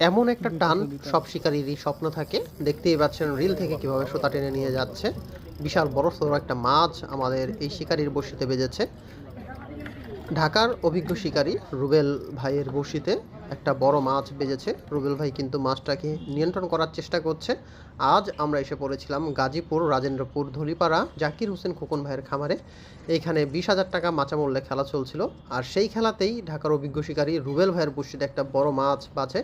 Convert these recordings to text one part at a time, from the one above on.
এমন একটা টান সব শিকারীরই স্বপ্ন থাকে। দেখতেই পাচ্ছেন রিল থেকে কীভাবে সুতা টেনে নিয়ে যাচ্ছে। বিশাল বড় সড়ো একটা মাছ আমাদের এই শিকারীর বসিতে বেজেছে ঢাকার অভিজ্ঞ শিকারী রুবেল ভাইয়ের বড়শিতে একটা বড় মাছ বেজেছে। রুবেল ভাই কিন্তু মাছটাকে নিয়ন্ত্রণ করার চেষ্টা করছে। আজ আমরা এসে পড়েছিলাম গাজীপুর, রাজেন্দ্রপুর, ধুলিপাড়া, জাকির হোসেন খোকন ভাইয়ের খামারে। এইখানে বিশ হাজার টাকা মাচা মূল্যে খেলা চলছিল। আর সেই খেলাতেই ঢাকার অভিজ্ঞ শিকারী রুবেল ভাইয়ের বড়শিতে একটা বড় মাছ বাজে।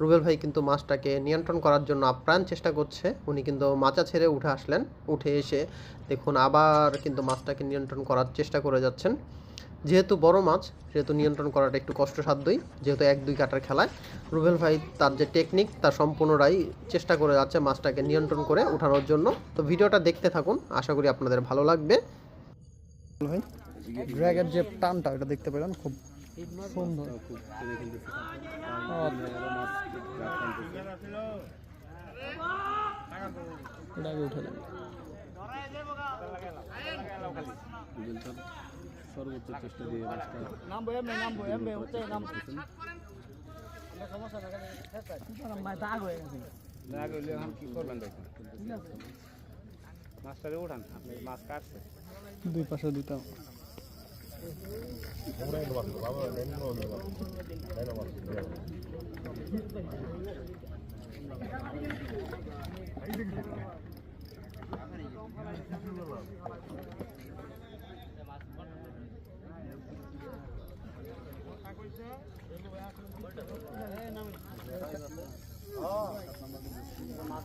রুবেল ভাই কিন্তু মাছটাকে নিয়ন্ত্রণ করার জন্য আপ্রাণ চেষ্টা করছে। উনি কিন্তু মাচা ছেড়ে উঠে আসলেন। উঠে এসে দেখুন আবার কিন্তু মাছটাকে নিয়ন্ত্রণ করার চেষ্টা করে যাচ্ছেন। যেহেতু বড় মাছ সেহেতু নিয়ন্ত্রণ করাটা একটু কষ্টসাধ্যই। যেহেতু এক দুই কাটার খেলায় রুবেল ভাই তার যে টেকনিক তার সম্পূর্ণটাই চেষ্টা করে যাচ্ছে মাছটাকে নিয়ন্ত্রণ করে ওঠানোর জন্য। তো ভিডিওটা দেখতে থাকুন আশা করি আপনাদের ভালো লাগবে। ভাই ড্র্যাগের যে টানটা এটা দেখতে পেলেন? খুব সুন্দর। উঠে সর্বোচ্চ চেষ্টা দিয়ে মাছটা নামবো এমনি নামবো এমনি হচ্ছে নাম সমস্যা না দাগ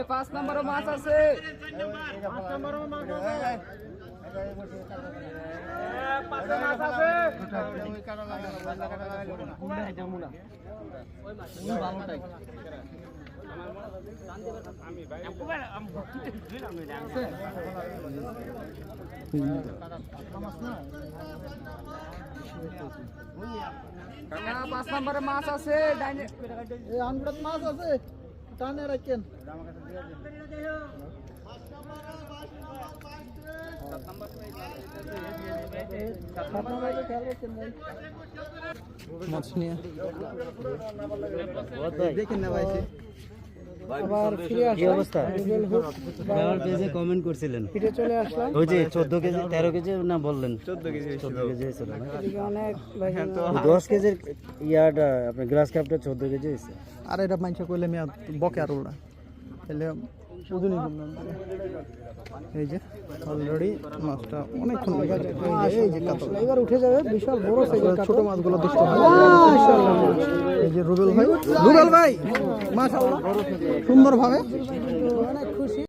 কাটছে দুই পাশে দিতে হবে। এটা ব্ল্যাক কাপ মনে হয়। এ পাঁচ নম্বরের মাছ আছে কাকা পাঁচ নম্বরের মাছ আছে ডাইনে এই আনগুড়াত মাছ আছে টানে রাখেন মাছ নিয়ে দেখেন না ভাই আবার ফিরে কি অবস্থা? আমার পেজে কমেন্ট করছিলেন। ফিরে চলে আসলাম। ওই যে চোদ্দ কেজি তেরো কেজি না বললেন? চোদ্দ কেজি চোদ্দ কেজি হয়েছিল না? অনেক ভাই দশ কেজির ইয়াটা আপনার গ্লাস কাপটা চোদ্দ কেজি হয়েছে। আর এটা মাইনসা করলে আমি বকে আর তাহলে। এই যে অলরেডি মাছটা অনেকক্ষণ এই যে- কাতল। এবার উঠে যাবে বিশাল বড় সাইজের ছোট মাছগুলো দুষ্ট এই যে রুবেল ভাই। রুবেল ভাই! মাশাআল্লাহ। সুন্দরভাবে। অনেক খুশি।